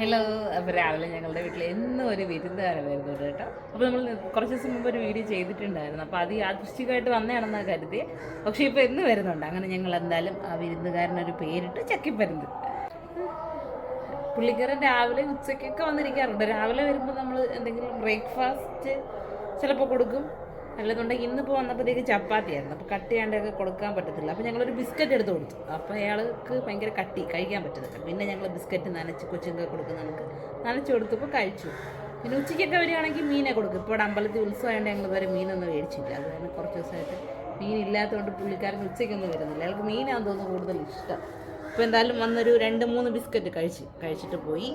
Hello അപ്പോൾ രാവിലെ ഞങ്ങളുടെ വീട്ടിൽ എന്നും ഒരു വിരുന്നുകാരൻ വരുന്നുണ്ട് കേട്ടോ. അപ്പോൾ നമ്മൾ കുറച്ച് ദിവസം മുമ്പ് ഒരു വീഡിയോ ചെയ്തിട്ടുണ്ടായിരുന്നു. അപ്പോൾ അത് യാദൃശ്ചികമായിട്ട് വന്നതാണെന്നാണ് കരുതി പക്ഷേ ഇപ്പോൾ എന്ന് വരുന്നുണ്ട്. അങ്ങനെ ഞങ്ങൾ എന്തായാലും ആ വിരുന്നുകാരനൊരു പേരിട്ട് ചക്കിപ്പരുന്ന് പുള്ളിക്കാരൻ രാവിലെ ഉച്ചയ്ക്കൊക്കെ വന്നിരിക്കാറുണ്ട്. രാവിലെ വരുമ്പോൾ നമ്മൾ എന്തെങ്കിലും ബ്രേക്ക്ഫാസ്റ്റ് ചിലപ്പോൾ കൊടുക്കും. അല്ലെന്നുണ്ടെങ്കിൽ ഇന്നിപ്പോൾ വന്നപ്പോഴത്തേക്ക് ചപ്പാത്തിയായിരുന്നു അപ്പോൾ കട്ട് ചെയ്യാണ്ടൊക്കെ കൊടുക്കാൻ പറ്റത്തില്ല. അപ്പോൾ ഞങ്ങളൊരു ബിസ്ക്കറ്റ് എടുത്ത് കൊടുത്തു. അപ്പോൾ അയാൾക്ക് ഭയങ്കര കട്ടി കഴിക്കാൻ പറ്റുന്നില്ല പിന്നെ ഞങ്ങൾ ബിസ്ക്കറ്റ് നനച്ച് കൊച്ചുങ്ങൾ കൊടുക്കുന്ന നമുക്ക് നനച്ച് കൊടുത്തപ്പോൾ കഴിച്ചു. പിന്നെ ഉച്ചയ്ക്കൊക്കെ വരികയാണെങ്കിൽ മീനെ കൊടുക്കും. ഇപ്പോൾ അമ്പലത്തിൽ ഉത്സവമായതുകൊണ്ട് ഞങ്ങൾ വരെ മീനൊന്നും മേടിച്ചില്ല. അത് കാരണം കുറച്ച് ദിവസമായിട്ട് മീൻ ഇല്ലാത്തതുകൊണ്ട് പുള്ളിക്കാരൻ ഉച്ചയ്ക്കൊന്നും വരുന്നില്ല. അയാൾക്ക് മീനാന്ന് തോന്നുന്നു കൂടുതൽ ഇഷ്ടം. അപ്പോൾ എന്തായാലും വന്നൊരു രണ്ട് മൂന്ന് ബിസ്ക്കറ്റ് കഴിച്ച് കഴിച്ചിട്ട് പോയി.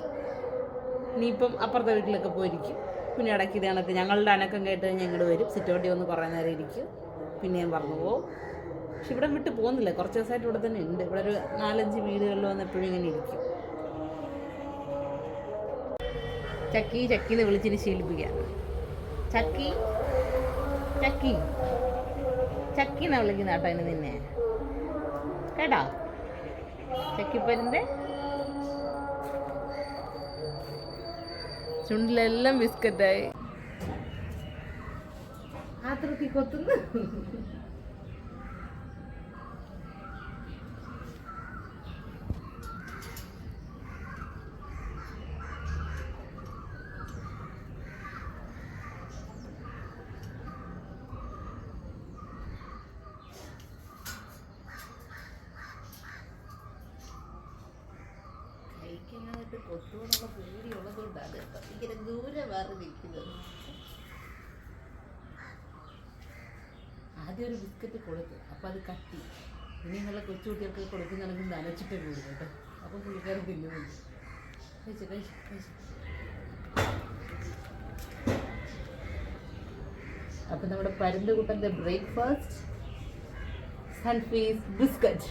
ഇനിയിപ്പം അപ്പുറത്തെ വീട്ടിലൊക്കെ പോയിരിക്കും. പിന്നെ ഇടയ്ക്ക് ഇത് കണക്ക് ഞങ്ങളുടെ അനക്കം കേട്ട് കഴിഞ്ഞാൽ ഇങ്ങോട്ട് വരും. സിറ്റൗട്ടി ഒന്ന് കുറേ നേരം ഇരിക്കും. പിന്നെയും പറഞ്ഞു പോകും പക്ഷെ ഇവിടെ വിട്ട് പോകുന്നില്ല. കുറച്ച് ദിവസമായിട്ട് ഇവിടെ തന്നെ ഉണ്ട്. ഇവിടെ ഒരു നാലഞ്ച് വീടുകളിൽ വന്ന് എപ്പോഴും ഇങ്ങനെ ഇരിക്കും. ചക്കി ചക്കി എന്ന് വിളിച്ചിട്ട് ശീലിപ്പിക്കാം ചക്കി ചക്കി ചക്കി എന്നാ വിളിക്കുന്ന കേട്ടോ അതിന് നിന്നെ. കേട്ടോ? ചക്കിപ്പരിന്റെ ചുണ്ടിലെല്ലാം ബിസ്ക്കറ്റായി. ആത്രത്തി കൊത്തുന്നു കഴിക്കാനായിട്ട് കൊത്തുകൊണ്ടുള്ള പേടിയുള്ളതുകൊണ്ടാണ് കേട്ടോ ഇങ്ങനെ ദൂരെ മാറി നിൽക്കുന്നത്. ആദ്യം ഒരു ബിസ്ക്കറ്റ് കൊടുത്തു അപ്പോൾ അത് കട്ടി. ഇനി നല്ല കൊച്ചുകുട്ടികൾക്ക് കൊടുക്കുന്നുണ്ടെങ്കിൽ നനച്ചിട്ടേ കൂടും കേട്ടോ. അപ്പോൾ പുള്ളിക്കാരൻ തിന്നുന്നുണ്ട് കഴിച്ചു കഴിച്ചു കഴിച്ചു. അപ്പം നമ്മുടെ പരുന്തുകുട്ടന്റെ ബ്രേക്ക്ഫാസ്റ്റ് സൺഫീസ് ബിസ്ക്കറ്റ്.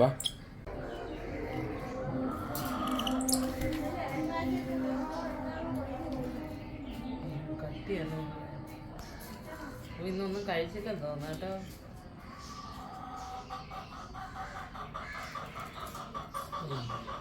ബാ. ഇന്നൊന്നും കഴിച്ചില്ല തോന്നാട്ടോ കേട്ടോ.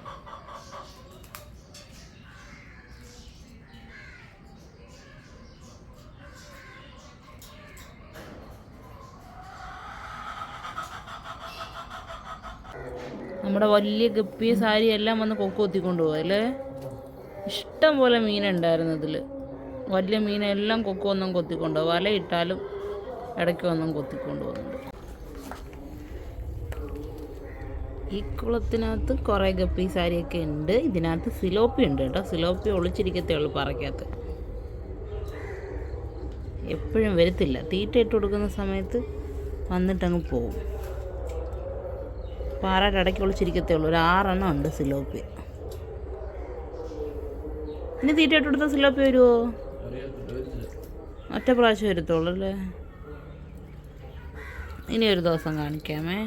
നമ്മുടെ വലിയ ഗപ്പി സാരി എല്ലാം വന്ന് കൊക്ക് കൊത്തിക്കൊണ്ട് പോകും അല്ലേ? ഇഷ്ടം പോലെ മീനുണ്ടായിരുന്നു ഇതിൽ വലിയ മീനെല്ലാം കൊക്ക് ഒന്നും കൊത്തിക്കൊണ്ട് പോകും വലയിട്ടാലും ഇടയ്ക്ക് ഒന്നും കൊത്തിക്കൊണ്ട് പോകുന്നുണ്ട് ഈ കുളത്തിനകത്ത് കുറേ ഗപ്പി സാരിയൊക്കെ ഉണ്ട്. ഇതിനകത്ത് സിലോപ്പി ഉണ്ട് കേട്ടോ. സിലോപ്പി ഒളിച്ചിരിക്കത്തേ ഉള്ളു പറക്കകത്ത് എപ്പോഴും വരത്തില്ല. തീറ്റ ഇട്ട് കൊടുക്കുന്ന സമയത്ത് വന്നിട്ടങ്ങ് പോകും പാറയുടെ ഇടയ്ക്ക് ഒളിച്ചിരിക്കത്തേ ഉള്ളൂ ഒരു ആറെണ്ണം ഉണ്ട് സിലോപ്പി. ഇനി തീറ്റ ഇട്ട് കൊടുത്ത സിലോപ്പി വരുമോ ഒറ്റ പ്രാവശ്യം വരത്തുള്ളൂ അല്ലേ? ഇനി ഒരു ദിവസം കാണിക്കാമേ.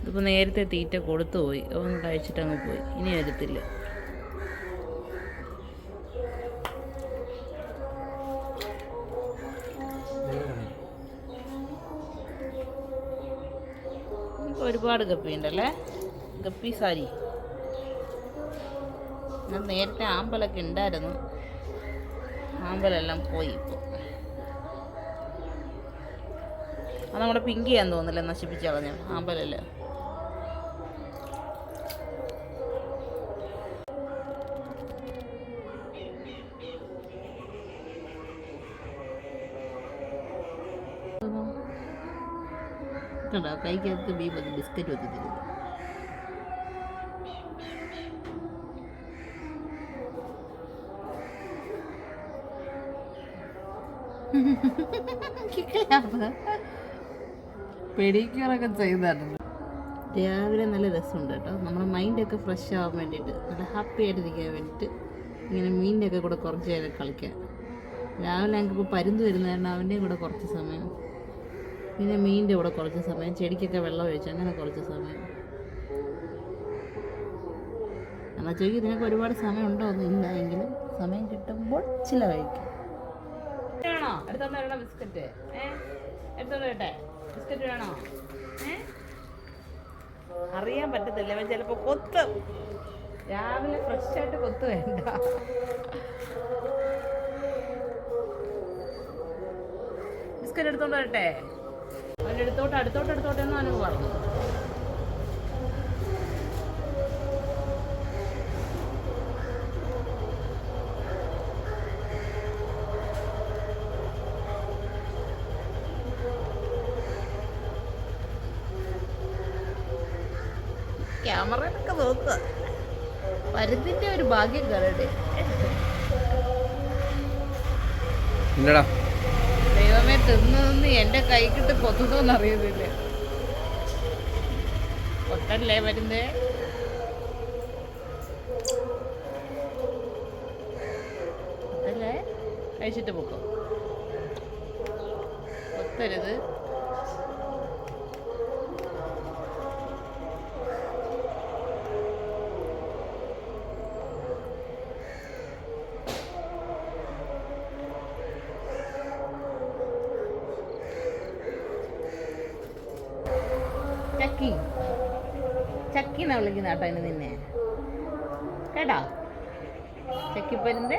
ഇതിപ്പോൾ നേരത്തെ തീറ്റ കൊടുത്തു പോയി ഒന്ന് കഴിച്ചിട്ട് അങ്ങ് പോയി. ഇനി വരത്തില്ല. ഒരുപാട് ഗപ്പി ഉണ്ടല്ലേ ഗപ്പി സാരി. ഞാൻ നേരത്തെ ആമ്പലൊക്കെ ഉണ്ടായിരുന്നു ആമ്പലെല്ലാം പോയി ഇപ്പോൾ അത് നമ്മുടെ പിങ്കിയാന്ന് തോന്നില്ല നശിപ്പിച്ച് കളഞ്ഞു ആമ്പലല്ലേ? കണ്ടോ? കൈക്കകത്ത് മീൻ വന്ന് ബിസ്ക്കറ്റ് വന്ന് തരുന്നു പെഡിക്യൂറൊക്കെ ചെയ്തായിരുന്നു രാവിലെ നല്ല രസമുണ്ട് കേട്ടോ. നമ്മുടെ മൈൻഡൊക്കെ ഫ്രഷ് ആവാൻ വേണ്ടിയിട്ട് നല്ല ഹാപ്പി ആയിട്ടിരിക്കാൻ വേണ്ടിയിട്ട് ഇങ്ങനെ മീനിന്റെ ഒക്കെ കൂടെ കുറച്ച് നേരം കളിക്കാം. രാവിലെ ഞങ്ങൾക്കിപ്പോൾ പരുന്ത് വരുന്നതായിരുന്നു അവന്റെയും കൂടെ കുറച്ച് സമയം. പിന്നെ മീനിന്റെ കൂടെ കുറച്ച് സമയം ചെടിക്കൊക്കെ വെള്ളം ഒഴിച്ച് അങ്ങനെ കുറച്ച് സമയം. എന്നാൽ ചോദിക്കും ഇതിനൊക്കെ ഒരുപാട് സമയം ഉണ്ടോ ഒന്നും ഇല്ല എങ്കിലും സമയം കിട്ടുമ്പോൾ ചിലവഴിക്കും. അറിയാൻ പറ്റത്തില്ല. അവൻ ചിലപ്പോൾ കൊത്തും. രാവിലെ ഫ്രഷ് ആയിട്ട് കൊത്തു വേണ്ട ബിസ്ക്കറ്റ് എടുത്തോണ്ട് വരട്ടെ? അവന്റെ അടുത്തോട്ട് അടുത്തോട്ട് അടുത്തോട്ട് എന്ന് അവന് പറഞ്ഞു. ക്യാമറയിലൊക്കെ നോക്കുക. വരുന്നിന്റെ ഒരു ഭാഗ്യം ഇല്ലടാ. ദൈവമേ തിന്ന് നിന്ന് എന്റെ കൈക്കിട്ട് കൊത്തുന്നോന്ന് അറിയുന്നില്ല? പൊട്ടല്ലേ വരുന്നേ? പൊട്ടല്ലേ? കഴിച്ചിട്ട് പൊക്കോ. കൊത്തരുത് ചക്കി എന്നാ വിളിക്കുന്ന കേട്ടോ അതിന് നിന്നെ. കേട്ടോ? ചക്കിപ്പരിന്റെ